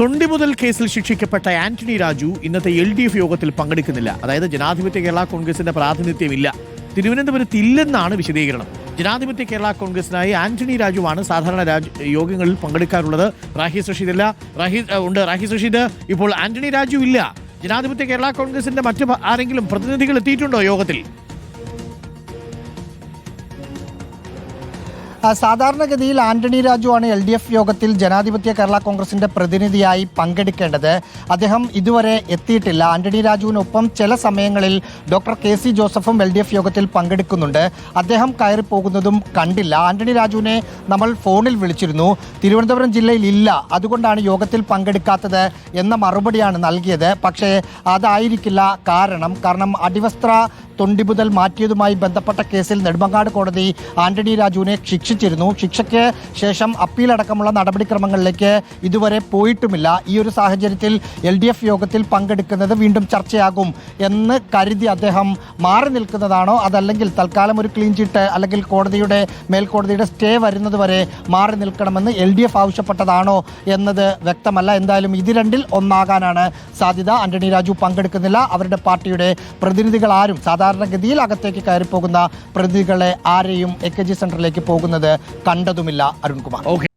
തൊണ്ടിമുതൽ കേസിൽ ശിക്ഷിക്കപ്പെട്ട ആന്റണി രാജു ഇന്നത്തെ L D F യോഗത്തിൽ പങ്കെടുക്കുന്നില്ല. അതായത് ജനാധിപത്യ കേരള കോൺഗ്രസിന്റെ പ്രാതിനിധ്യമില്ല. തിരുവനന്തപുരത്ത് ഇല്ലെന്നാണ് വിശദീകരണം. ജനാധിപത്യ കേരള കോൺഗ്രസിനായി ആന്റണി രാജുവാണ് സാധാരണ രാജ് യോഗങ്ങളിൽ പങ്കെടുക്കാറുള്ളത്. റാഹി റഷീദ് ഇല്ല റാഹി ഉണ്ട്. റാഹി റഷീദ് ഇപ്പോൾ ആന്റണി രാജു ഇല്ല. ജനാധിപത്യ കേരള കോൺഗ്രസിന്റെ മറ്റ് ആരെങ്കിലും പ്രതിനിധികൾ എത്തിയിട്ടുണ്ടോ യോഗത്തിൽ? സാധാരണഗതിയിൽ ആന്റണി രാജു ആണ് എൽ ഡി എഫ് യോഗത്തിൽ ജനാധിപത്യ കേരള കോൺഗ്രസിന്റെ പ്രതിനിധിയായി പങ്കെടുക്കേണ്ടത്. അദ്ദേഹം ഇതുവരെ എത്തിയിട്ടില്ല. ആന്റണി രാജുവിനൊപ്പം ചില സമയങ്ങളിൽ ഡോക്ടർ കെ സി ജോസഫും എൽ ഡി എഫ് യോഗത്തിൽ പങ്കെടുക്കുന്നുണ്ട്. അദ്ദേഹം കയറി പോകുന്നതും കണ്ടില്ല. ആന്റണി രാജുവിനെ നമ്മൾ ഫോണിൽ വിളിച്ചിരുന്നു. തിരുവനന്തപുരം ജില്ലയിൽ ഇല്ല. അതുകൊണ്ടാണ് യോഗത്തിൽ പങ്കെടുക്കാത്തത് എന്ന മറുപടിയാണ് നൽകിയത്. പക്ഷേ അതായിരിക്കില്ല കാരണം. കാരണം അടിവസ്ത്ര തൊണ്ടിമുതൽ മാറ്റിയതുമായി ബന്ധപ്പെട്ട കേസിൽ നെടുമങ്ങാട് കോടതി ആന്റണി രാജുവിനെ ശിക്ഷിച്ചിരുന്നു. ശിക്ഷയ്ക്ക് ശേഷം അപ്പീൽ അപ്പീലടക്കമുള്ള നടപടിക്രമങ്ങളിലേക്ക് ഇതുവരെ പോയിട്ടുമില്ല. ഈ ഒരു സാഹചര്യത്തിൽ എൽ ഡി എഫ് യോഗത്തിൽ പങ്കെടുക്കുന്നത് വീണ്ടും ചർച്ചയാകും എന്ന് കരുതി അദ്ദേഹം മാറി നിൽക്കുന്നതാണോ? അതല്ലെങ്കിൽ തൽക്കാലം ഒരു ക്ലീൻ ചിറ്റ് അല്ലെങ്കിൽ കോടതിയുടെ മേൽക്കോടതിയുടെ സ്റ്റേ വരുന്നതുവരെ മാറി നിൽക്കണമെന്ന് എൽ ഡി എഫ് ആവശ്യപ്പെട്ടതാണോ എന്നത് വ്യക്തമല്ല. എന്തായാലും ഇത് രണ്ടിൽ ഒന്നാകാനാണ് സാധ്യത. ആന്റണി രാജു പങ്കെടുക്കുന്നില്ല. അവരുടെ പാർട്ടിയുടെ പ്രതിനിധികൾ ആരും സാധാരണഗതിയിൽ അകത്തേക്ക് കയറിപ്പോകുന്ന പ്രതികളെ ആരെയും എ കെ ജി സെന്ററിലേക്ക് പോകുന്നത് കണ്ടതുമില്ല അരുൺകുമാർ. ഓക്കെ.